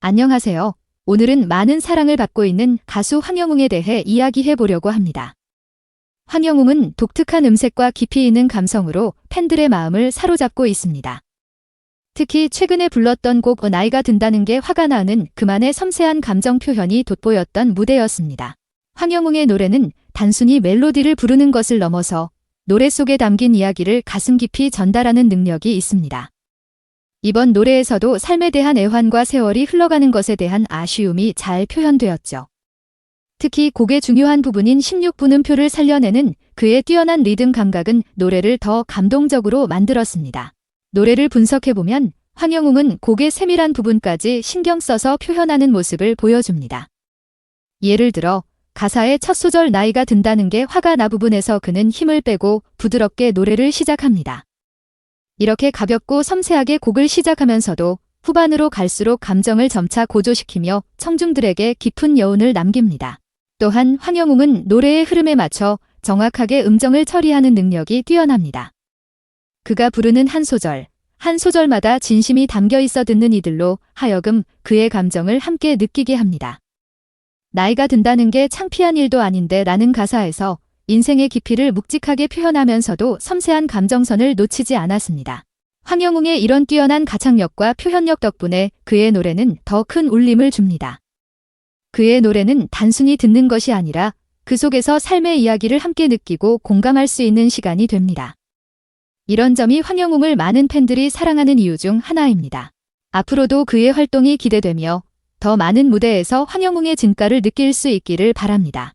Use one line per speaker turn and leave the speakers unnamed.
안녕하세요. 오늘은 많은 사랑을 받고 있는 가수 황영웅에 대해 이야기해 보려고 합니다. 황영웅은 독특한 음색과 깊이 있는 감성으로 팬들의 마음을 사로잡고 있습니다. 특히 최근에 불렀던 곡 어, 나이가 든다는 게 화가 나는 그만의 섬세한 감정 표현이 돋보였던 무대였습니다. 황영웅의 노래는 단순히 멜로디를 부르는 것을 넘어서 노래 속에 담긴 이야기를 가슴 깊이 전달하는 능력이 있습니다. 이번 노래에서도 삶에 대한 애환과 세월이 흘러가는 것에 대한 아쉬움이 잘 표현되었죠. 특히 곡의 중요한 부분인 16분음표를 살려내는 그의 뛰어난 리듬 감각은 노래를 더 감동적으로 만들었습니다. 노래를 분석해보면 황영웅은 곡의 세밀한 부분까지 신경 써서 표현하는 모습을 보여줍니다. 예를 들어 가사의 첫 소절 나이가 든다는 게 화가 나 부분에서 그는 힘을 빼고 부드럽게 노래를 시작합니다. 이렇게 가볍고 섬세하게 곡을 시작하면서도 후반으로 갈수록 감정을 점차 고조시키며 청중들에게 깊은 여운을 남깁니다. 또한 황영웅은 노래의 흐름에 맞춰 정확하게 음정을 처리하는 능력이 뛰어납니다. 그가 부르는 한 소절, 한 소절마다 진심이 담겨 있어 듣는 이들로 하여금 그의 감정을 함께 느끼게 합니다. 나이가 든다는 게 창피한 일도 아닌데 라는 가사에서 인생의 깊이를 묵직하게 표현하면서도 섬세한 감정선을 놓치지 않았습니다. 황영웅의 이런 뛰어난 가창력과 표현력 덕분에 그의 노래는 더 큰 울림을 줍니다. 그의 노래는 단순히 듣는 것이 아니라 그 속에서 삶의 이야기를 함께 느끼고 공감할 수 있는 시간이 됩니다. 이런 점이 황영웅을 많은 팬들이 사랑하는 이유 중 하나입니다. 앞으로도 그의 활동이 기대되며 더 많은 무대에서 황영웅의 진가를 느낄 수 있기를 바랍니다.